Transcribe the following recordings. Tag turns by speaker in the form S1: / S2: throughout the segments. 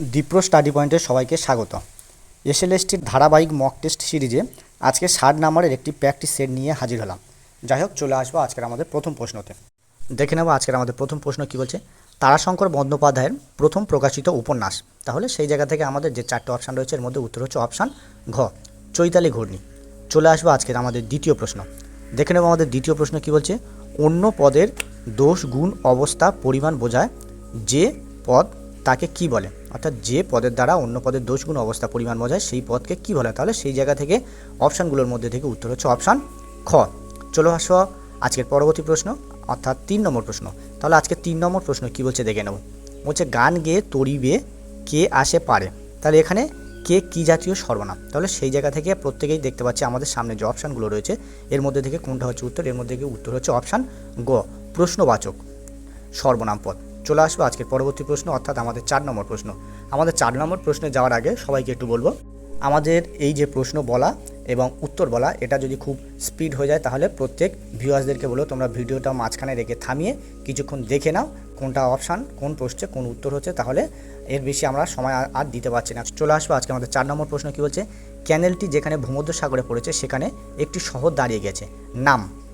S1: Dipra study পয়েন্টে সবাইকে স্বাগত। এসএলএসটির ধারাবাহিক মক টেস্ট সিরিজে আজকে ষাট নাম্বারের একটি প্র্যাকটিস সেট নিয়ে হাজির হলাম। যাই হোক, চলে আসব আজকের আমাদের প্রথম প্রশ্নতে। দেখে নেব আজকের আমাদের প্রথম প্রশ্ন কী বলছে? তারাশঙ্কর বন্দ্যোপাধ্যায়ের প্রথম প্রকাশিত উপন্যাস। তাহলে সেই জায়গা থেকে আমাদের যে চারটে অপশান রয়েছে, এর মধ্যে উত্তর হচ্ছে অপশান ঘ, চৈতালি ঘূর্ণি। চলে আসব আজকের আমাদের দ্বিতীয় প্রশ্ন। দেখে নেব আমাদের দ্বিতীয় প্রশ্ন কী বলছে? অন্য পদের দোষ গুণ অবস্থা পরিমাণ বোঝায় যে পদ তাকে কি বলে? অর্থাৎ যে পদের দ্বারা অন্য পদের দোষগুণ অবস্থা পরিমাণ বোঝায়, সেই পদকে কি বলে তাহলে সেই জায়গা থেকে অপশানগুলোর মধ্যে থেকে উত্তর হচ্ছে অপশান খ। চলো আসো আজকের পরবর্তী প্রশ্ন, অর্থাৎ তিন নম্বর প্রশ্ন। তাহলে আজকে তিন নম্বর প্রশ্ন কি বলছে দেখে নেব। বলছে, গান গেয়ে তরিবে কে আসে পারে? তাহলে এখানে কে কি জাতীয় সর্বনাম? তাহলে সেই জায়গা থেকে প্রত্যেকেই দেখতে পাচ্ছি আমাদের সামনে যে অপশানগুলো রয়েছে, এর মধ্যে থেকে কোনটা হচ্ছে উত্তর? এর মধ্যে থেকে উত্তর হচ্ছে অপশান গ, প্রশ্নবাচক সর্বনাম পদ। চলে আসব আজকের পরবর্তী প্রশ্ন, অর্থাৎ আমাদের চার নম্বর প্রশ্ন। আমাদের চার নম্বর প্রশ্নে যাওয়ার আগে সবাইকে একটু বলব, আমাদের এই যে প্রশ্ন বলা এবং উত্তর বলা, এটা যদি খুব স্পিড হয়ে যায় তাহলে প্রত্যেক ভিউয়ার্সদেরকে বলো, তোমরা ভিডিওটা মাঝখানে রেখে থামিয়ে কিছুক্ষণ দেখে নাও কোনটা অপশান, কোন প্রশ্নে কোন উত্তর হচ্ছে, তাহলে এর বেশি আমরা সময় আর- দিতে পারছি না। চলে আসব আজকে আমাদের চার নম্বর প্রশ্ন কী বলছে, ক্যানেলটি যেখানে ভূমধ্য সাগরে পড়েছে সেখানে একটি শহর দাঁড়িয়ে গেছে, নাম।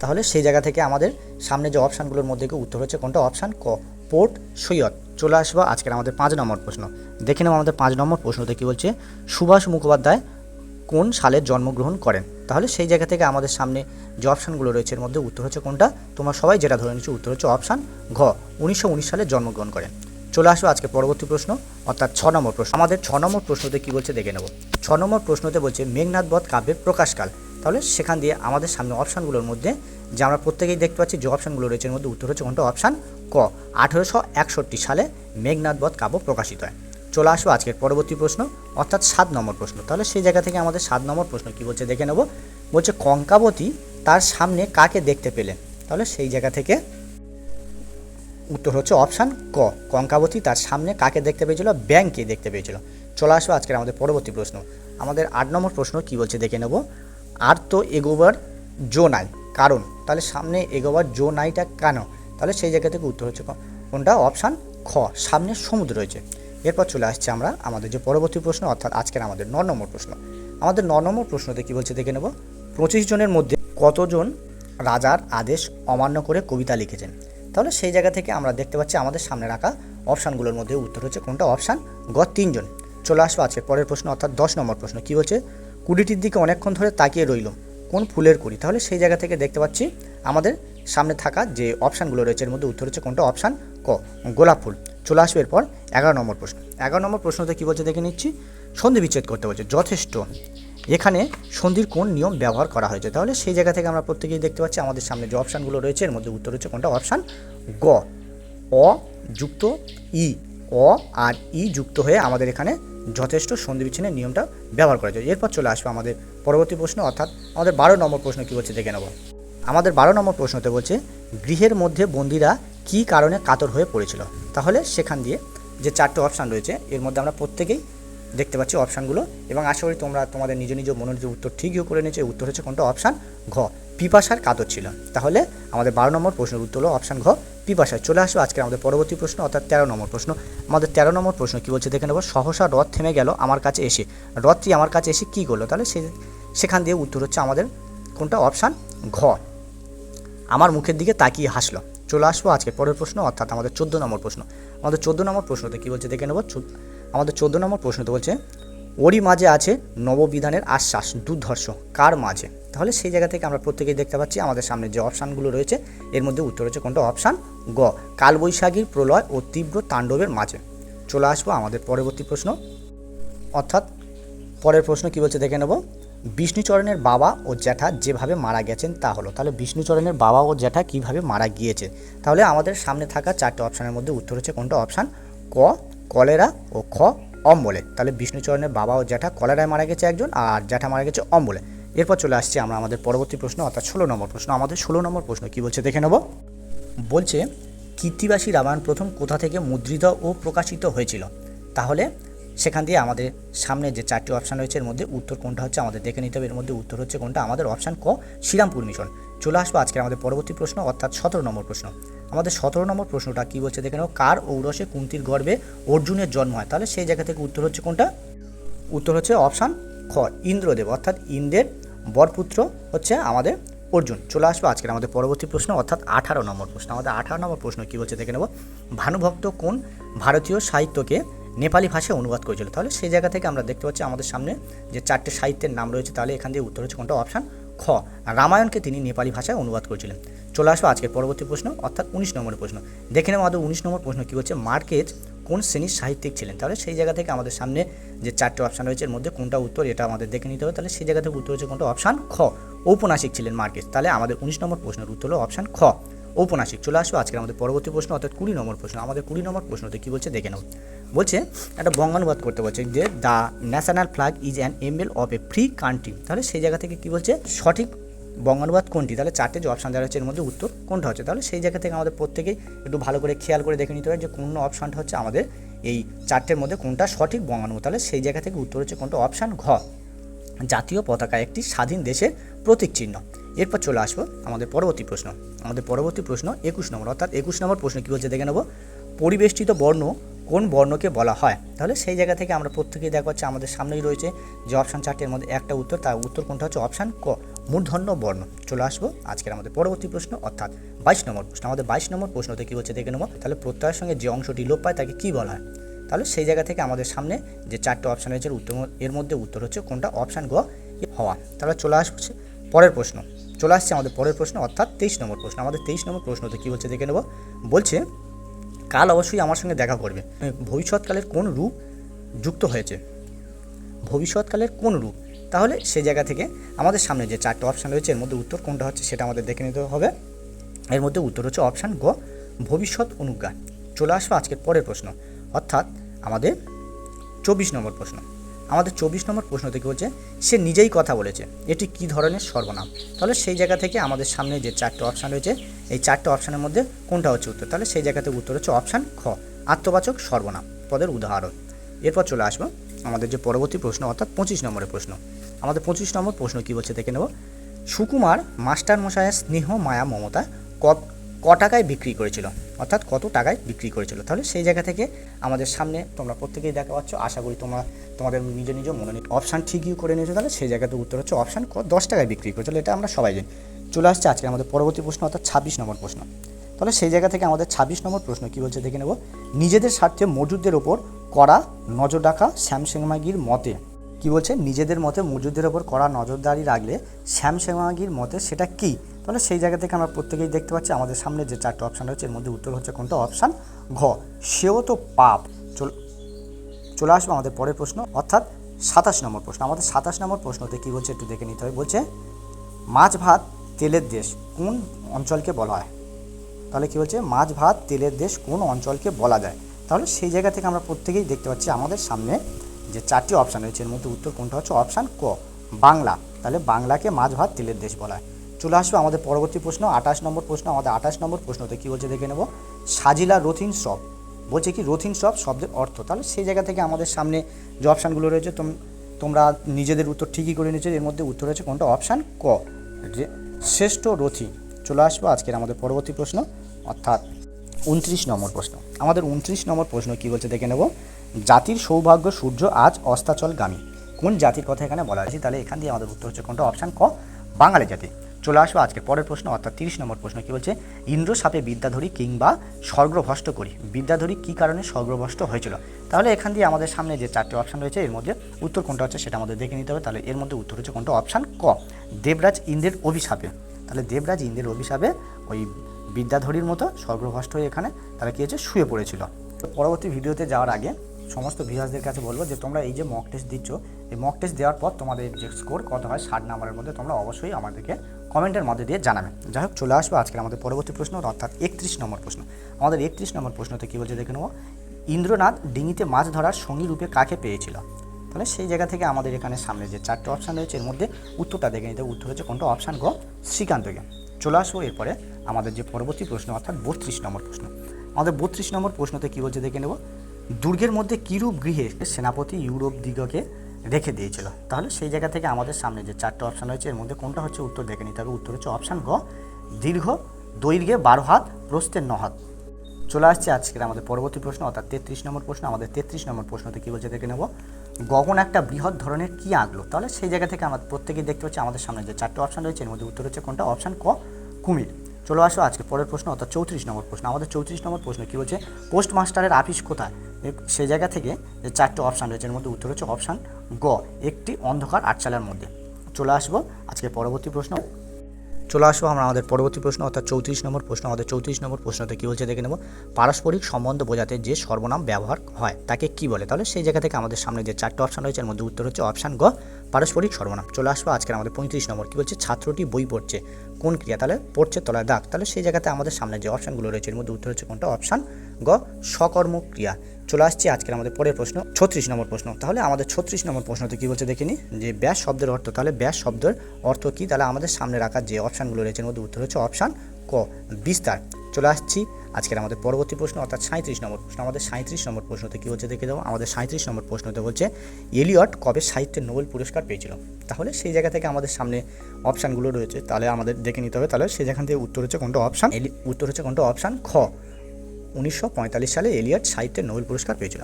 S1: তাহলে সেই জায়গা থেকে আমাদের সামনে যে অপশানগুলোর মধ্যে উত্তর হচ্ছে কোনটা? অপশান ক, পোর্ট সৈয়দ। চলে আসব আজকের আমাদের পাঁচ নম্বর প্রশ্ন। দেখে নেব আমাদের পাঁচ নম্বর প্রশ্নতে কী বলছে, সুভাষ মুখোপাধ্যায় কোন সালে জন্মগ্রহণ করেন? তাহলে সেই জায়গা থেকে আমাদের সামনে যে অপশানগুলো রয়েছে এর মধ্যে উত্তর হচ্ছে কোনটা? তোমরা সবাই যেটা ধরে নিচ্ছ উত্তর হচ্ছে অপশান ঘ, উনিশশো উনিশ সালে জন্মগ্রহণ করেন। চলে আসব আজকে পরবর্তী প্রশ্ন, অর্থাৎ ছ নম্বর প্রশ্ন। আমাদের ছ নম্বর প্রশ্নতে কী বলছে দেখে নেব। ছ নম্বর প্রশ্নতে বলছে মেঘনাথ বধ কাব্যের প্রকাশকাল। তাহলে সেখান দিয়ে আমাদের সামনে অপশানগুলোর মধ্যে যে আমরা প্রত্যেকেই দেখতে পাচ্ছি যে অপশানগুলো রয়েছে এর মধ্যে উত্তর হচ্ছে কোনটা? অপশান ক, আঠেরোশো একষট্টি সালে মেঘনাথ বধ কাব্য প্রকাশিত হয়। চলে আসব আজকের পরবর্তী প্রশ্ন, অর্থাৎ সাত নম্বর প্রশ্ন। তাহলে সেই জায়গা থেকে আমাদের সাত নম্বর প্রশ্ন কী বলছে দেখে নেব। বলছে কঙ্কাবতী তার সামনে কাকে দেখতে পেলেন তাহলে সেই জায়গা থেকে উত্তর হচ্ছে অপশান ক, কঙ্কাবতী তার সামনে কাকে দেখতে পেয়েছিল? ব্যাংকে দেখতে পেয়েছিল। চলে আসব আজকের আমাদের পরবর্তী প্রশ্ন। আমাদের আট নম্বর প্রশ্ন কি বলছে দেখে নেব। আর তো এগোবার জো নাই। কারণ? তাহলে সামনে এগোবার জো নাইটা কেন? তাহলে সেই জায়গা থেকে উত্তর হচ্ছে কোনটা? অপশান খ, সামনে সমুদ্র রয়েছে। এরপর চলে আসছে আমরা আমাদের যে পরবর্তী প্রশ্ন, অর্থাৎ আজকের আমাদের ন নম্বর প্রশ্ন। আমাদের ন নম্বর প্রশ্নতে কী বলছে দেখে নেব। পঁচিশ জনের মধ্যে কতজন রাজার আদেশ অমান্য করে কবিতা লিখেছেন? তাহলে সেই জায়গা থেকে আমরা দেখতে পাচ্ছি আমাদের সামনে রাখা অপশানগুলোর মধ্যে উত্তর হচ্ছে কোনটা? অপশান গ, তিনজন। চলে আসব আজকে পরের প্রশ্ন, অর্থাৎ দশ নম্বর প্রশ্ন। কী বলছে? কুড়িটির দিকে অনেকক্ষণ ধরে তাকিয়ে রইল কোন ফুলের কুড়ি। তাহলে সেই জায়গা থেকে দেখতে পাচ্ছি আমাদের সামনে থাকা যে অপশানগুলো রয়েছে, এর মধ্যে উত্তর হচ্ছে কোনটা? অপশান ক, গোলাপ ফুল। চলে আসবে এরপর এগারো নম্বর প্রশ্ন। এগারো নম্বর প্রশ্নতে কী বলছে দেখে নিচ্ছি? সন্ধি বিচ্ছেদ করতে বলছে। যথেষ্ট। এখানে সন্ধির কোন নিয়ম ব্যবহার করা হয়েছে? তাহলে সেই জায়গা থেকে আমরা প্রত্যেকেই দেখতে পাচ্ছি আমাদের সামনে যে অপশানগুলো রয়েছে, এর মধ্যে উত্তর হচ্ছে কোনটা? অপশান গ। অ যুক্ত ই। অ আর ই যুক্ত হয়ে আমাদের এখানে যথেষ্ট সন্ধি বিচ্ছিন্নের নিয়মটা ব্যবহার করা যায়। এরপর চলে আসবে আমাদের পরবর্তী প্রশ্ন, অর্থাৎ আমাদের বারো নম্বর প্রশ্ন কী বলছে দেখে নেব। আমাদের বারো নম্বর প্রশ্নতে বলছে, গৃহের মধ্যে বন্দিরা কী কারণে কাতর হয়ে পড়েছিল? তাহলে সেখান দিয়ে যে চারটে অপশান রয়েছে, এর মধ্যে আমরা প্রত্যেকেই দেখতে পাচ্ছি অপশানগুলো এবং আশা করি তোমরা তোমাদের নিজ নিজ মনোনীত উত্তর ঠিকই করে নিয়েছে। উত্তর হচ্ছে কোনটা? অপশান ঘ। পিপাসার কাতর ছিল। তাহলে আমাদের বারো নম্বর প্রশ্নের উত্তর হলো অপশান ঘ পিপাসায় চলে আসবে আজকে আমাদের পরবর্তী প্রশ্ন, অর্থাৎ তেরো নম্বর প্রশ্ন। আমাদের তেরো নম্বর প্রশ্ন কী বলছে? দেখে নেব। সহসা রথ থেমে গেল আমার কাছে এসে। রথটি আমার কাছে এসে কী করল? তাহলে সে, সেখান দিয়ে উত্তর হচ্ছে আমাদের কোনটা? অপশান ঘ। আমার মুখের দিকে তাকিয়ে হাসলো। চলে আসব আজকে পরের প্রশ্ন, অর্থাৎ আমাদের চোদ্দ নম্বর প্রশ্ন। আমাদের চোদ্দ নম্বর প্রশ্নতে কী বলছে? দেখে নেব। আমাদের চোদ্দ নম্বর প্রশ্নতে বলছে ওরই মাঝে আছে নববিধানের আশ্বাস, দুর্ধর্ষ। কার মাঝে? তাহলে সেই জায়গা থেকে আমরা প্রত্যেকেই দেখতে পাচ্ছি, আমাদের সামনে যে অপশানগুলো রয়েছে, এর মধ্যে উত্তর হচ্ছে কোনটা? অপশান গ, কালবৈশাখীর প্রলয় ও তীব্র তাণ্ডবের মাঝে। চলে আসব আমাদের পরবর্তী প্রশ্ন। অর্থাৎ পরের প্রশ্ন কী বলছে দেখে নেব। বিষ্ণুচরণের বাবা ও জ্যাঠা যেভাবে মারা গেছেন তা হলো। তাহলে বিষ্ণুচরণের বাবা ও জ্যাঠা কীভাবে মারা গিয়েছে? তাহলে আমাদের সামনে থাকা চারটে অপশানের মধ্যে উত্তর হচ্ছে কোনটা? অপশান ক, কলেরা ও খ। অম্বলে। তাহলে বিষ্ণুচরণের বাবা ও জ্যাঠা কলেরায় মারা গেছে একজন আর জ্যাঠা মারা গেছে অম্বলে। এরপর চলে আসছি আমরা আমাদের পরবর্তী প্রশ্ন, অর্থাৎ ষোলো নম্বর প্রশ্ন। আমাদের ষোলো নম্বর প্রশ্ন কী বলছে দেখে নেব। বলছে, কীর্তিবাসী রামায়ণ প্রথম কোথা থেকে মুদ্রিত ও প্রকাশিত হয়েছিল? তাহলে সেখান দিয়ে আমাদের সামনে যে চারটি অপশান রয়েছে, এর মধ্যে উত্তর কোনটা হচ্ছে আমাদের দেখে নিতে হবে। এর মধ্যে উত্তর হচ্ছে কোনটা? আমাদের অপশান ক, শ্রীরামপুর মিশন চলে আসব আজকে আমাদের পরবর্তী প্রশ্ন, অর্থাৎ সতেরো নম্বর প্রশ্ন। আমাদের সতেরো নম্বর প্রশ্নটা কী বলছে দেখে নেব কার ঔরসে কুন্তির গর্ভে অর্জুনের জন্ম হয়? তাহলে সেই জায়গা থেকে উত্তর হচ্ছে কোনটা? উত্তর হচ্ছে অপশান খ, ইন্দ্রদেব। অর্থাৎ ইন্দ্রের বরপুত্র হচ্ছে আমাদের অর্জুন। চলে আসব আজকের আমাদের পরবর্তী প্রশ্ন, অর্থাৎ আঠারো নম্বর প্রশ্ন। আমাদের আঠারো নম্বর প্রশ্ন কী বলছে দেখে নেব। ভানুভক্ত কোন ভারতীয় সাহিত্যকে নেপালি ভাষায় অনুবাদ করেছিল? তাহলে সেই জায়গা থেকে আমরা দেখতে পাচ্ছি আমাদের সামনে যে চারটে সাহিত্যের নাম রয়েছে, তাহলে এখান দিয়ে উত্তর হচ্ছে কোনটা? অপশান খ। রামায়ণকে তিনি নেপালি ভাষায় অনুবাদ করেছিলেন। চলে আসব আজকের পরবর্তী প্রশ্ন, অর্থাৎ উনিশ নম্বরের প্রশ্ন। দেখে নেব আমাদের উনিশ নম্বর প্রশ্ন কী হচ্ছে? মার্কেজ কোন শ্রেণির সাহিত্যিক ছিলেন? তাহলে সেই জায়গা থেকে আমাদের সামনে যে চারটে অপশান রয়েছে, এর মধ্যে কোনটা উত্তর এটা আমাদের দেখে নিতে হবে। তাহলে সেই জায়গা থেকে উত্তর হচ্ছে কোনটা? অপশান খ। ঔপন্যাসিক ছিলেন মার্কেজ তাহলে আমাদের উনিশ নম্বর প্রশ্নের উত্তর হলো অপশান খ। ঔপন্যাসিক, চলে আসব আজকের আমাদের পরবর্তী প্রশ্ন, অর্থাৎ কুড়ি নম্বর প্রশ্ন। আমাদের কুড়ি নম্বর প্রশ্নতে কী বলছে দেখে নেব বলছে, একটা বঙ্গানুবাদ করতে বলছে যে, the national flag is an emblem of a free country. তাহলে সেই জায়গা থেকে কী বলছে, সঠিক বঙ্গানুবাদ কোনটি? তাহলে চারটে যে অপশান দেওয়া হচ্ছে এর মধ্যে উত্তর কোনটা হচ্ছে? তাহলে সেই জায়গা থেকে আমাদের প্রত্যেকেই একটু ভালো করে খেয়াল করে দেখে নিতে হবে যে কোন অপশানটা হচ্ছে আমাদের এই চারটের মধ্যে কোনটা সঠিক বঙ্গানুবাদ। তাহলে সেই জায়গা থেকে উত্তর হচ্ছে কোনটা? অপশান ঘ। জাতীয় পতাকা একটি স্বাধীন দেশের প্রতীক চিহ্ন। এরপর চলে আসব আমাদের পরবর্তী প্রশ্ন। আমাদের পরবর্তী প্রশ্ন একুশ নম্বর, অর্থাৎ একুশ নম্বর প্রশ্ন কী বলছে দেখে নেব। পরিবেষ্টিত বর্ণ কোন বর্ণকে বলা হয়? তাহলে সেই জায়গা থেকে আমরা প্রত্যেকেই দেখা হচ্ছে আমাদের সামনেই রয়েছে যে অপশান চারটের মধ্যে একটা উত্তর, তার উত্তর কোনটা হচ্ছে অপশান ক মূর্ধন্য বর্ণ। চলে আসব আজকের আমাদের পরবর্তী প্রশ্ন, অর্থাৎ বাইশ নম্বর প্রশ্ন। আমাদের বাইশ নম্বর প্রশ্নতে কী বলছে দেখে নেব। তাহলে প্রত্যয়ের সঙ্গে যে অংশটি লোপ পায় তাকে কী বলা হয়? তাহলে সেই জায়গা থেকে আমাদের সামনে যে চারটে অপশান রয়েছে, উত্তর এর মধ্যে উত্তর হচ্ছে কোনটা? অপশান গ হওয়া। তাহলে চলে আসছে পরের প্রশ্ন। চলে আসছে আমাদের পরের প্রশ্ন, অর্থাৎ তেইশ নম্বর প্রশ্ন। আমাদের তেইশ নম্বর প্রশ্নতে কী বলছে দেখে নেব। বলছে, কাল অবশ্যই আমার সঙ্গে দেখা করবে। ভবিষ্যৎকালের কোন রূপ যুক্ত হয়েছে? ভবিষ্যৎকালের কোন রূপ? তাহলে সে জায়গা থেকে আমাদের সামনে যে চারটে অপশান রয়েছে, এর মধ্যে উত্তর কোনটা হচ্ছে সেটা আমাদের দেখে নিতে হবে। এর মধ্যে উত্তর হচ্ছে অপশান গ, ভবিষ্যৎ অনুজ্ঞা। চলে আসব আজকের পরের প্রশ্ন, অর্থাৎ আমাদের চব্বিশ নম্বর প্রশ্ন। আমাদের চব্বিশ নম্বর প্রশ্ন থেকে হচ্ছে, সে নিজেই কথা বলেছে, এটি কি ধরনের সর্বনাম? তাহলে সেই জায়গা থেকে আমাদের সামনে যে চারটে অপশান রয়েছে, এই চারটে অপশানের মধ্যে কোনটা হচ্ছে উত্তর? তাহলে সেই জায়গাতে উত্তর হচ্ছে অপশান খ, আত্মবাচক সর্বনাম পদের উদাহরণ। এরপর চলে আসব আমাদের যে পরবর্তী প্রশ্ন, অর্থাৎ পঁচিশ নম্বরের প্রশ্ন। আমাদের পঁচিশ নম্বর প্রশ্ন কী বলছে দেখে নেব। সুকুমার মাস্টার মশাইয়ের স্নেহ মায়া মমতা ক টাকায় বিক্রি করেছিল। অর্থাৎ কত টাকায় বিক্রি করেছিল। তাহলে সেই জায়গা থেকে আমাদের সামনে তোমরা প্রত্যেকেই দেখা পাচ্ছ। আশা করি তোমরা, তোমাদের নিজ নিজ মনে অপশান ঠিকই করে নিয়েছো। তাহলে সেই জায়গাতে উত্তর হচ্ছে অপশান ক, দশ টাকায় বিক্রি করেছিল। এটা আমরা সবাই জানি। চলে আসছে আজকে আমাদের পরবর্তী প্রশ্ন, অর্থাৎ ছাব্বিশ নম্বর প্রশ্ন। তাহলে সেই জায়গা থেকে আমাদের ছাব্বিশ নম্বর প্রশ্ন কী বলছে দেখে নেব। নিজেদের স্বার্থে মজুদদের ওপর কড়া নজর রাখা শ্যামসেংমাগির মতে কি বলছে? নিজেদের মতে মজুদদের ওপর কড়া নজরদারি রাখলে শ্যামসেংমাগির মতে সেটা কি? তাহলে সেই জায়গা থেকে আমরা প্রত্যেকেই দেখতে পাচ্ছি, আমাদের সামনে যে চারটে অপশান রয়েছে, এর মধ্যে উত্তর হচ্ছে কোনটা? অপশান ঘ। সেও তো পাপ। চল চলে আসব আমাদের পরের প্রশ্ন। অর্থাৎ সাতাশ নম্বর প্রশ্ন। আমাদের সাতাশ নম্বর প্রশ্নতে কী বলছে একটু দেখে নিতে হবে। বলছে, মাছ, ভাত, তেলের দেশ কোন অঞ্চলকে বলা হয়? তাহলে কী বলছে? মাছ, ভাত, তেলের দেশ কোন অঞ্চলকে বলা যায়? তাহলে সেই জায়গা থেকে আমরা প্রত্যেকেই দেখতে পাচ্ছি, আমাদের সামনে যে চারটি অপশান রয়েছে, এর মধ্যে উত্তর কোনটা হচ্ছে অপশান ক, বাংলা। তাহলে বাংলাকে মাছ ভাত তেলের দেশ বলা হয়। চলে আসবে আমাদের পরবর্তী প্রশ্ন, আঠাশ নম্বর প্রশ্ন। আমাদের আঠাশ নম্বর প্রশ্নতে কী বলছে দেখে নেব। সাজিলা রথিন সব। বলছে কি, রথিন সব শব্দের অর্থ। তাহলে সেই জায়গা থেকে আমাদের সামনে যে অপশানগুলো রয়েছে, তোম, তোমরা নিজেদের উত্তর ঠিকই করে নিয়েছো। এর মধ্যে উত্তর হচ্ছে কোনটা? অপশান ক। রে- শ্রেষ্ঠ রথি। চলে আসব আজকের আমাদের পরবর্তী প্রশ্ন, অর্থাৎ উনত্রিশ নম্বর প্রশ্ন। আমাদের উনত্রিশ নম্বর প্রশ্ন কী বলছে দেখে নেব। জাতির সৌভাগ্য সূর্য আজ অস্তাচলগামী। কোন জাতির কথা এখানে বলা হয়েছে? তাহলে এখান দিয়ে আমাদের উত্তর হচ্ছে কোনটা? অপশান ক, বাঙালি জাতি। চলে আসব আজকের পরের প্রশ্ন, অর্থাৎ তিরিশ নম্বর প্রশ্ন। কী বলছে? ইন্দ্র সাপে বিদ্যাধরী কিংবা স্বর্গভ্রষ্ট করি। বিদ্যাধরী কী কারণে স্বর্গভ্রষ্ট হয়েছিল? তাহলে এখান দিয়ে আমাদের সামনে যে চারটি অপশান রয়েছে, এর মধ্যে উত্তর কোনটা হচ্ছে সেটা আমাদের দেখে নিতে হবে। তাহলে এর মধ্যে উত্তর হচ্ছে কোনটা? অপশান ক, দেবরাজ ইন্দ্রের অভিশাপে। তাহলে দেবরাজ ইন্দ্রের অভিশাপে ওই বিদ্যাধরীর মতো স্বর্গভ্রষ্ট হয়ে এখানে তারা কী হচ্ছে শুয়ে পড়েছিল। পরবর্তী ভিডিওতে যাওয়ার আগে সমস্ত ভিউয়ার্সদের কাছে বলব যে, তোমরা এই যে মক টেস্ট দিচ্ছ, এই মক টেস্ট দেওয়ার পর তোমাদের যে স্কোর কত হয়, ষাট নাম্বারের মধ্যে তোমরা অবশ্যই আমাদেরকে কমেন্টের মধ্যে দিয়ে জানাবে। যাই হোক, চলে আসব আজকের আমাদের পরবর্তী প্রশ্ন, অর্থাৎ একত্রিশ নম্বর প্রশ্ন। আমাদের একত্রিশ নম্বর প্রশ্নতে কী বলছে দেখে নেব? ইন্দ্রনাথ ডিঙিতে মাছ ধরার সঙ্গী রূপে কাকে পেয়েছিল? তাহলে সেই জায়গা থেকে আমাদের এখানে সামনে যে চারটে অপশান রয়েছে, এর মধ্যে উত্তরটা দেখে নিতে, উত্তর হচ্ছে কোনটা? অপশান গ শ্রীকান্তকে চলে আসব এরপরে আমাদের যে পরবর্তী প্রশ্ন, অর্থাৎ বত্রিশ নম্বর প্রশ্ন। আমাদের বত্রিশ নম্বর প্রশ্নতে কী বলছে দেখে নেব? দুর্গের মধ্যে কিরূপ গৃহে সেনাপতি ইউরোপ দিগকে রেখে দিয়েছিল? তাহলে সেই জায়গা থেকে আমাদের সামনে যে চারটে অপশান রয়েছে, এর মধ্যে কোনটা হচ্ছে উত্তর দেখে নিতে হবে। উত্তর হচ্ছে অপশান গ, দীর্ঘ, দৈর্ঘ্যে বারো হাত, প্রস্থে ন হাত। চলে আসছে আজকের আমাদের পরবর্তী প্রশ্ন, অর্থাৎ তেত্রিশ নম্বর প্রশ্ন। আমাদের তেত্রিশ নম্বর প্রশ্নতে কী বলছে দেখে নেব। গগন একটা বৃহৎ ধরনের কী আঁকলো? তাহলে সেই জায়গা থেকে আমরা প্রত্যেকেই দেখতে পাচ্ছি আমাদের সামনে যে চারটে অপশান রয়েছে, এর মধ্যে উত্তর হচ্ছে কোনটা? অপশান ক, কুমির। চলে আসো, আজকে পরের প্রশ্ন, অর্থাৎ চৌত্রিশ নম্বর প্রশ্ন। আমাদের চৌত্রিশ নম্বর প্রশ্ন কী বলছে? পোস্ট মাস্টারের আপিস কোথায়? সেই জায়গা থেকে যে চারটে অপশান রয়েছে, এর মধ্যে উত্তর হচ্ছে অপশান গ, একটি অন্ধকার আটচালার মধ্যে। চলে আসব আজকে পরবর্তী প্রশ্ন। চলে আসব আমরা আমাদের পরবর্তী প্রশ্ন, অর্থাৎ চৌত্রিশ নম্বর প্রশ্ন। আমাদের চৌত্রিশ নম্বর প্রশ্নতে কী বলছে দেখে নেব। পারস্পরিক সম্বন্ধ বোঝাতে যে সর্বনাম ব্যবহার হয়, তাকে কি বলে? তাহলে সেই জায়গা থেকে আমাদের সামনে যে চারটে অপশান রয়েছে, এর মধ্যে উত্তর হচ্ছে অপশান গ। পারস্পরিক সর্বনাম। চলে আসব আজকের আমাদের পঁয়ত্রিশ নম্বর। কী বলছে? ছাত্রটি বই পড়ছে। কোন ক্রিয়া? তাহলে পড়ছে তলায় দাগ। তাহলে সেই জায়গাতে আমাদের সামনে যে অপশানগুলো রয়েছে, এর মধ্যে উত্তর হচ্ছে কোনটা? অপশান গ সকর্ম ক্রিয়া। চলে আসছে আজকের আমাদের পরের প্রশ্ন, ছত্রিশ নম্বর প্রশ্ন। তাহলে আমাদের ছত্রিশ নম্বর প্রশ্নতে কী বলছে দেখিনি? যে ব্যাস শব্দের অর্থ। তাহলে ব্যাস শব্দের অর্থ কী? তাহলে আমাদের সামনে রাখা যে অপশানগুলো রয়েছে, এর মধ্যে উত্তর হচ্ছে অপশান ক বিস্তার। চলে আসছি আজকের আমাদের পরবর্তী প্রশ্ন, অর্থাৎ সাঁত্রিশ নম্বর প্রশ্ন। আমাদের সাঁত্রিশ নম্বর প্রশ্নতে কী বলছে দেখে দেবো। আমাদের সাঁত্রিশ নম্বর প্রশ্নতে বলছে, এলিয়ট কবে সাহিত্যের নোবেল পুরস্কার পেয়েছিল? তাহলে সেই জায়গা থেকে আমাদের সামনে অপশানগুলো রয়েছে। তাহলে আমাদের দেখে নিতে হবে। তাহলে জায়গা থেকে উত্তর হচ্ছে কোনটা অপশান? এলি- উত্তর হচ্ছে কোনটা অপশান? খ। উনিশশো পঁয়তাল্লিশ সালে এলিয়ট সাহিত্যের নোবেল পুরস্কার পেয়েছিল।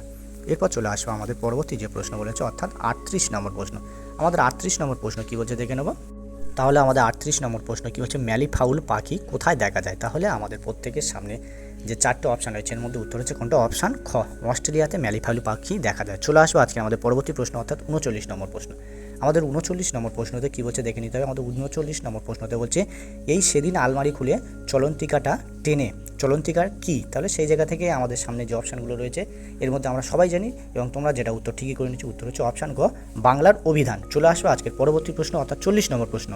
S1: এরপর চলে আসব আমাদের পরবর্তী যে প্রশ্ন বলেছে, অর্থাৎ আটত্রিশ নম্বর প্রশ্ন। আমাদের আটত্রিশ নম্বর প্রশ্ন কী বলছে দেখে নেব। তাহলে আমাদের আটত্রিশ নম্বর প্রশ্ন কী হচ্ছে? ম্যালিফাউল পাখি কোথায় দেখা যায়? তাহলে আমাদের প্রত্যেকের সামনে যে চারটে অপশান রয়েছে, এর মধ্যে উত্তর হচ্ছে কোনটা? অপশান খ, অস্ট্রেলিয়াতে ম্যালিফাউল পাখি দেখা যায়। চলে আসব আজকে আমাদের পরবর্তী প্রশ্ন, অর্থাৎ উনচল্লিশ নম্বর প্রশ্ন। আমাদের উনচল্লিশ নম্বর প্রশ্নতে কী বলছে? দেখে নিতে হবে। আমাদের উনচল্লিশ নম্বর প্রশ্নতে বলছে, এই সেদিন আলমারি খুলে চলন্তিকাটা টেনে চলন্তিকার কি? তাহলে সেই জায়গা থেকে আমাদের সামনে যে অপশানগুলো রয়েছে, এর মধ্যে আমরা সবাই জানি এবং তোমরা যেটা উত্তর ঠিকই করে নিচ্ছি উত্তর হচ্ছে অপশান গ, বাংলার অভিধান। চলে আসবে আজকের পরবর্তী প্রশ্ন, অর্থাৎ চল্লিশ নম্বর প্রশ্ন।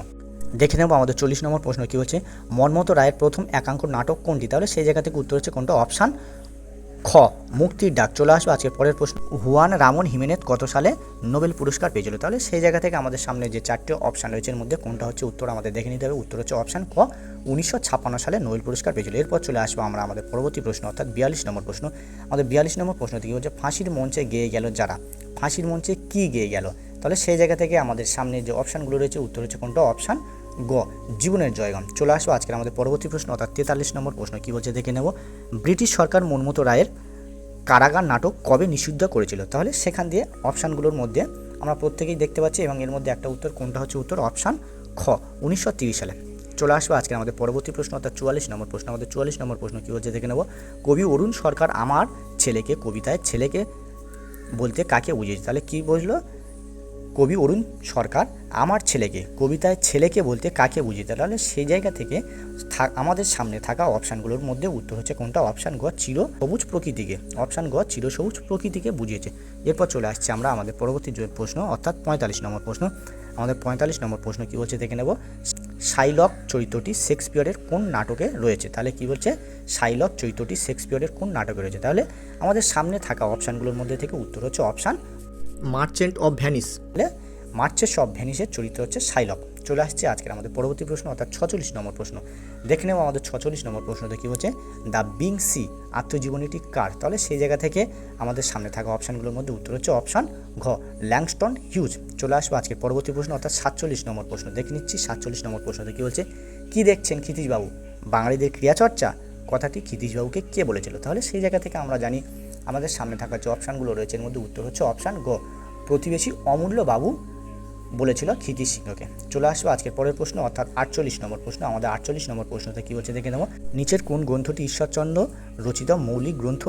S1: দেখে নেব আমাদের চল্লিশ নম্বর প্রশ্ন কী হচ্ছে। মনমত রায়ের প্রথম একাঙ্ক নাটক কোনটি? তাহলে সেই জায়গা থেকে উত্তর হচ্ছে কোনটা? অপশান খ, মুক্তির ডাক চলে আসবে। আজকের পরের প্রশ্ন, হুয়ান রামন হিমেনেত কত সালে নোবেল পুরস্কার পেয়েছিল? তাহলে সেই জায়গা থেকে আমাদের সামনে যে চারটে অপশান রয়েছে, এর মধ্যে কোনটা হচ্ছে উত্তর আমাদের দেখে নিতে হবে। উত্তর হচ্ছে অপশান ক, উনিশশো ছাপ্পান্ন সালে নোবেল পুরস্কার পেয়েছিল। এরপর চলে আসব আমরা আমাদের পরবর্তী প্রশ্ন, অর্থাৎ বিয়াল্লিশ নম্বর প্রশ্ন। আমাদের বিয়াল্লিশ নম্বর প্রশ্ন থেকে হচ্ছে ফাঁসির মঞ্চে গেয়ে গেল যারা? ফাঁসির মঞ্চে কি গেয়ে গেল? তাহলে সেই জায়গা থেকে আমাদের সামনে যে অপশানগুলো রয়েছে, উত্তর হচ্ছে কোনটা? অপশান গ, জীবনের জয়গান। চলে আসব আজকের আমাদের পরবর্তী প্রশ্ন, অর্থাৎ তেতাল্লিশ নম্বর প্রশ্ন, কী বলছে দেখে নেব। ব্রিটিশ সরকার মনমতো রায়ের কারাগার নাটক কবে নিষিদ্ধ করেছিল? তাহলে সেখান দিয়ে অপশানগুলোর মধ্যে আমরা প্রত্যেকেই দেখতে পাচ্ছি এবং এর মধ্যে একটা উত্তর, কোনটা হচ্ছে উত্তর? অপশান খ, উনিশশো সালে। চলে আসব আজকে আমাদের পরবর্তী প্রশ্ন, অর্থাৎ চুয়াল্লিশ নম্বর প্রশ্ন। আমাদের চুয়াল্লিশ নম্বর প্রশ্ন কী হচ্ছে দেখে নেব। কবি অরুণ সরকার আমার ছেলেকে, কবিতায় ছেলেকে বলতে কাকে বুঝিয়েছে? তাহলে কী বুঝলো? কবি অরুণ সরকার আমার ছেলেকে, কবিতায় ছেলেকে বলতে কাকে বুঝিয়েছে? তাহলে সেই জায়গা থেকে আমাদের সামনে থাকা অপশানগুলোর মধ্যে উত্তর হচ্ছে কোনটা? অপশান গ, চির সবুজ প্রকৃতিকে। অপশান গ, চির সবুজ প্রকৃতিকে বুঝিয়েছে। এরপর চলে আসছে আমরা আমাদের পরবর্তী যে প্রশ্ন, অর্থাৎ পঁয়তাল্লিশ নম্বর প্রশ্ন। আমাদের পঁয়তাল্লিশ নম্বর প্রশ্ন কী বলছে? দেখে নেব। সাইলক চরিত্রটি শেক্সপিয়রের কোন নাটকে রয়েছে? তাহলে কি বলছে? সাইলক চরিত্রটি শেক্সপিয়রের কোন নাটকে রয়েছে? তাহলে আমাদের সামনে থাকা অপশানগুলোর মধ্যে থেকে উত্তর হচ্ছে অপশান
S2: মার্চেন্ট অফ ভ্যানিস।
S1: মার্চের সব ভ্যানিসের চরিত্র হচ্ছে সাইলক। চলে আসছে আজকের আমাদের পরবর্তী প্রশ্ন, অর্থাৎ ছচল্লিশ নম্বর প্রশ্ন। দেখে নেব আমাদের ছচল্লিশ নম্বর প্রশ্নতে কী হচ্ছে। দ্য বিং সি, আত্মজীবনীটি কার? তাহলে সেই জায়গা থেকে আমাদের সামনে থাকা অপশানগুলোর মধ্যে উত্তর হচ্ছে অপশান ঘ, ল্যাংস্টন হিউজ। চলে আসব আজকের পরবর্তী প্রশ্ন, অর্থাৎ সাতচল্লিশ নম্বর প্রশ্ন। দেখে নিচ্ছি সাতচল্লিশ নম্বর প্রশ্নতে কী বলছে। কী দেখছেন ক্ষিতীশবাবু? বাঙালিদের ক্রিয়াচর্চা? কথাটি ক্ষিতীশবাবুকে কে বলেছিল? তাহলে সেই জায়গা থেকে আমরা জানি আমাদের সামনে থাকা যে অপশানগুলো রয়েছে, এর মধ্যে উত্তর হচ্ছে অপশান গ। প্রতিবেশী অমূল্য বাবু বলেছিল ক্ষিতি সিংহকে। চলে আসব আজকের পরের প্রশ্ন, অর্থাৎ আটচল্লিশ নম্বর প্রশ্ন। আমাদের আটচল্লিশ নম্বর প্রশ্নতে কী বলছে দেখে নেব। নিচের কোন গ্রন্থটি ঈশ্বরচন্দ্র রচিত মৌলিক গ্রন্থ?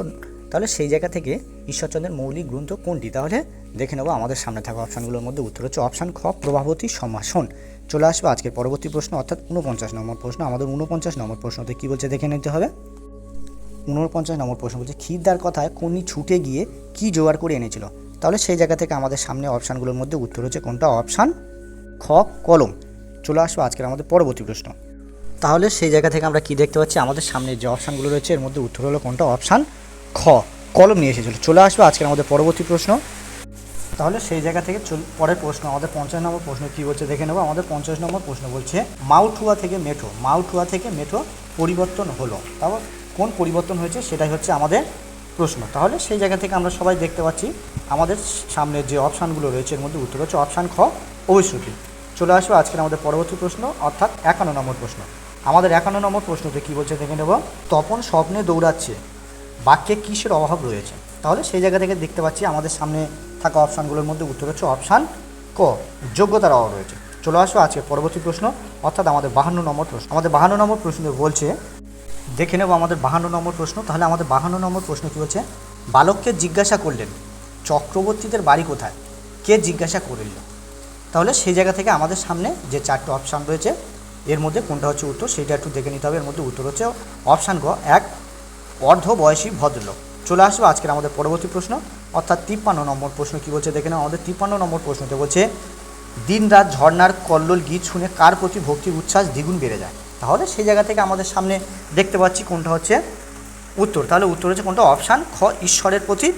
S1: তাহলে সেই জায়গা থেকে ঈশ্বরচন্দ্রের মৌলিক গ্রন্থ কোনটি? তাহলে দেখে নেব আমাদের সামনে থাকা অপশানগুলোর মধ্যে উত্তর হচ্ছে অপশান খ, প্রভাবতী সমাসন চলে আসব আজকের পরবর্তী প্রশ্ন, অর্থাৎ উনপঞ্চাশ নম্বর প্রশ্ন। আমাদের উনপঞ্চাশ নম্বর প্রশ্নতে কী বলছে দেখে নিতে হবে। উনপঞ্চাশ নম্বর প্রশ্ন বলছে খিদ্দার কথায় কোনি ছুটে গিয়ে কি জোগাড় করে এনেছিল? তাহলে সেই জায়গা থেকে আমাদের সামনে অপশানগুলোর মধ্যে উত্তর হচ্ছে কোনটা? অপশান খ, কলম। চলে আসব আজকের আমাদের পরবর্তী প্রশ্ন। তাহলে সেই জায়গা থেকে আমরা কি দেখতে পাচ্ছি? আমাদের সামনে যে অপশানগুলো রয়েছে, এর মধ্যে উত্তর হলো কোনটা? অপশান খ, কলম নিয়ে এসেছিল। চলে আসব আজকের আমাদের পরবর্তী প্রশ্ন। তাহলে সেই জায়গা থেকে পরের প্রশ্ন, আমাদের পঞ্চাশ নম্বর প্রশ্ন কী বলছে দেখে নেব। আমাদের পঞ্চাশ নম্বর প্রশ্ন বলছে মাউঠুয়া থেকে মেঠো মাউঠুয়া থেকে মেঠো পরিবর্তন হলো। তারপর কোন পরিবর্তন হয়েছে সেটাই হচ্ছে আমাদের প্রশ্ন। তাহলে সেই জায়গা থেকে আমরা সবাই দেখতে পাচ্ছি আমাদের সামনে যে অপশানগুলো রয়েছে, এর মধ্যে উত্তর হচ্ছে অপশান খ, অভিশ্রুতি। চলে আসব আজকের আমাদের পরবর্তী প্রশ্ন, অর্থাৎ একান্ন নম্বর প্রশ্ন। আমাদের একান্ন নম্বর প্রশ্নতে কী বলছে দেখে নেব। তপন স্বপ্নে দৌড়াচ্ছে, বাক্যে কিসের অভাব রয়েছে? তাহলে সেই জায়গা থেকে দেখতে পাচ্ছি আমাদের সামনে থাকা অপশানগুলোর মধ্যে উত্তর হচ্ছে অপশান ক, যোগ্যতার অভাব রয়েছে। চলে আসব আজকে পরবর্তী প্রশ্ন, অর্থাৎ আমাদের বাহান্ন নম্বর প্রশ্ন। আমাদের বাহান্ন নম্বর প্রশ্ন বলছে দেখে নেব আমাদের বাহান্ন নম্বর প্রশ্ন। তাহলে আমাদের বাহান্ন নম্বর প্রশ্ন কী হচ্ছে? বালককে জিজ্ঞাসা করলেন, চক্রবর্তীদের বাড়ি কোথায়? কে জিজ্ঞাসা করিল। তাহলে সেই জায়গা থেকে আমাদের সামনে যে চারটে অপশান রয়েছে, এর মধ্যে কোনটা হচ্ছে উত্তর, সেটা একটু দেখে নিতে হবে। এর মধ্যে উত্তর হচ্ছে অপশান গ, এক অর্ধ বয়সী ভদ্রলোক। চলে আসব আজকের আমাদের পরবর্তী প্রশ্ন। অর্থাৎ তিপ্পান্ন নম্বর প্রশ্ন কী বলছে দেখে নাও। আমাদের তিপ্পান্ন নম্বর প্রশ্নতে বলছে, দিনরাত ঝর্নার কল্লোল গীত শুনে কার প্রতি ভক্তির উচ্ছ্বাস দ্বিগুণ বেড়ে যায়? তাহলে সেই জায়গা থেকে আমাদের সামনে দেখতে পাচ্ছি কোনটা হচ্ছে উত্তর। তাহলে উত্তর হচ্ছে কোনটা? অপশান খ, ঈশ্বরের প্রতি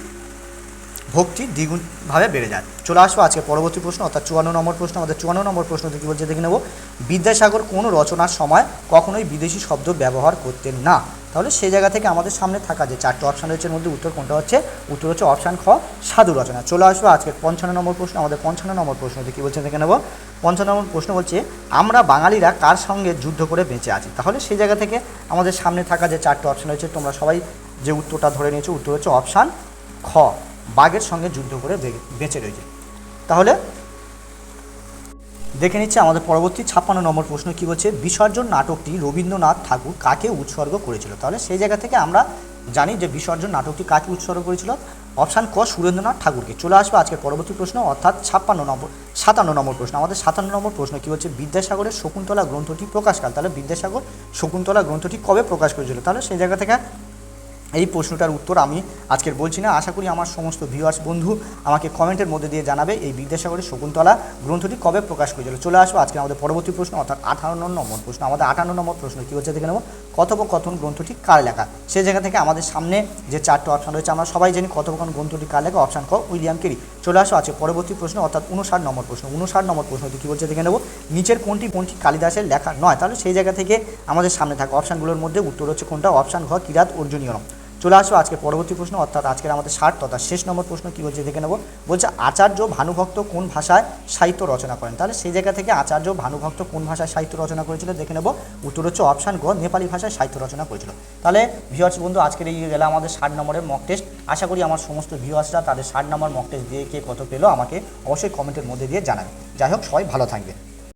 S1: ভক্তি দ্বিগুণভাবে বেড়ে যায়। চলে আসব আজকে পরবর্তী প্রশ্ন, অর্থাৎ চুয়ান্ন নম্বর প্রশ্ন। আমাদের চুয়ান্ন নম্বর প্রশ্ন কী বলছে, দেখে নেব, বিদ্যাসাগর কোনো রচনার সময় কখনোই বিদেশি শব্দ ব্যবহার করতেন না। তাহলে সেই জায়গা থেকে আমাদের সামনে থাকা যে চারটে অপশান রয়েছে মধ্যে উত্তর কোনটা হচ্ছে? উত্তর হচ্ছে অপশান খ সাধু রচনা। চলে আসব আজকের পঞ্চান্ন নম্বর প্রশ্ন, আমাদের পঞ্চান্ন নম্বর প্রশ্নতে কী বলছে দেখে নেব? পঞ্চান্ন নম্বর প্রশ্ন বলছে, আমরা বাঙালিরা কার সঙ্গে যুদ্ধ করে বেঁচে আছি? তাহলে সেই জায়গা থেকে আমাদের সামনে থাকা যে চারটে অপশান রয়েছে, তোমরা সবাই যে উত্তরটা ধরে নিয়েছো, উত্তর হচ্ছে অপশান খ, বাঘের সঙ্গে যুদ্ধ করে বেঁচে রয়েছে। তাহলে দেখে নিচ্ছে আমাদের পরবর্তী ছাপ্পান্ন নম্বর প্রশ্ন কী বলছে, বিসর্জন নাটকটি রবীন্দ্রনাথ ঠাকুর কাকে উৎসর্গ করেছিল? তাহলে সেই জায়গা থেকে আমরা জানি যে বিসর্জন নাটকটি কাকে উৎসর্গ করেছিল। অপশান ক, সুরেন্দ্রনাথ ঠাকুরকে। চলে আসবে আজকের পরবর্তী প্রশ্ন, অর্থাৎ ছাপ্পান্ন নম্বর, সাতান্ন নম্বর প্রশ্ন। আমাদের সাতান্ন নম্বর প্রশ্ন কী হচ্ছে বিদ্যাসাগরের শকুন্তলা গ্রন্থটি প্রকাশকাল। তাহলে বিদ্যাসাগর শকুন্তলা গ্রন্থটি কবে প্রকাশ করেছিল? তাহলে সেই জায়গা থেকে এই প্রশ্নটার উত্তর আমি আজকের বলছি না। আশা করি আমার সমস্ত ভিউয়ার্স বন্ধু আমাকে কমেন্টের মধ্যে দিয়ে জানাবে এই বিদ্যাসাগরের শকুন্তলা গ্রন্থটি কবে প্রকাশ করেছিল। চলে আসব আজকে আমাদের পরবর্তী প্রশ্ন, অর্থাৎ আঠান্ন নম্বর প্রশ্ন। আমাদের আটান্ন নম্বর প্রশ্ন কী হচ্ছে দেখে নেব। কথোপকথন গ্রন্থটি কার লেখা? সেই জায়গা থেকে আমাদের সামনে যে চারটে অপশান রয়েছে, আমরা সবাই জানি কথোপকথন গ্রন্থটি কার লেখা। অপশান ক, উইলিয়াম কেরি। চলে আসো আছে পরবর্তী প্রশ্ন, অর্থাৎ উনষাট নম্বর প্রশ্ন। উনষাট নম্বর প্রশ্নটি কী বলছে দেখে নেব। নিচের কোনটি কোনটি কালিদাসের লেখা নয়? তাহলে সেই জায়গা থেকে আমাদের সামনে থাকা অপশানগুলোর মধ্যে উত্তর হচ্ছে কোনটা? অপশান ঘ, কিরাত অর্জুনীয়রম চলে আসব আজকে পরবর্তী প্রশ্ন, অর্থাৎ আজকের আমাদের ষাট, তথা শেষ নম্বর প্রশ্ন কী বলছে দেখে নেব। বলছে, আচার্য ভানুভক্ত কোন ভাষায় সাহিত্য রচনা করেন? তাহলে সেই জায়গা থেকে আচার্য ভানুভক্ত কোন ভাষায় সাহিত্য রচনা করেছিল দেখে নেব। উত্তর হচ্ছে অপশান গ, নেপালি ভাষায় সাহিত্য রচনা করেছিল। তাহলে ভিউয়ার্স বন্ধু, আজকের এই গেলে আমাদের ষাট নম্বরের মক টেস্ট আশা করি আমার সমস্ত ভিউয়ার্সরা তাদের ষাট নম্বর মক টেস্ট দিয়ে কে কত পেল, আমাকে অবশ্যই কমেন্টের মধ্যে দিয়ে জানাবে। যাই হোক, সবাই ভালো থাকবে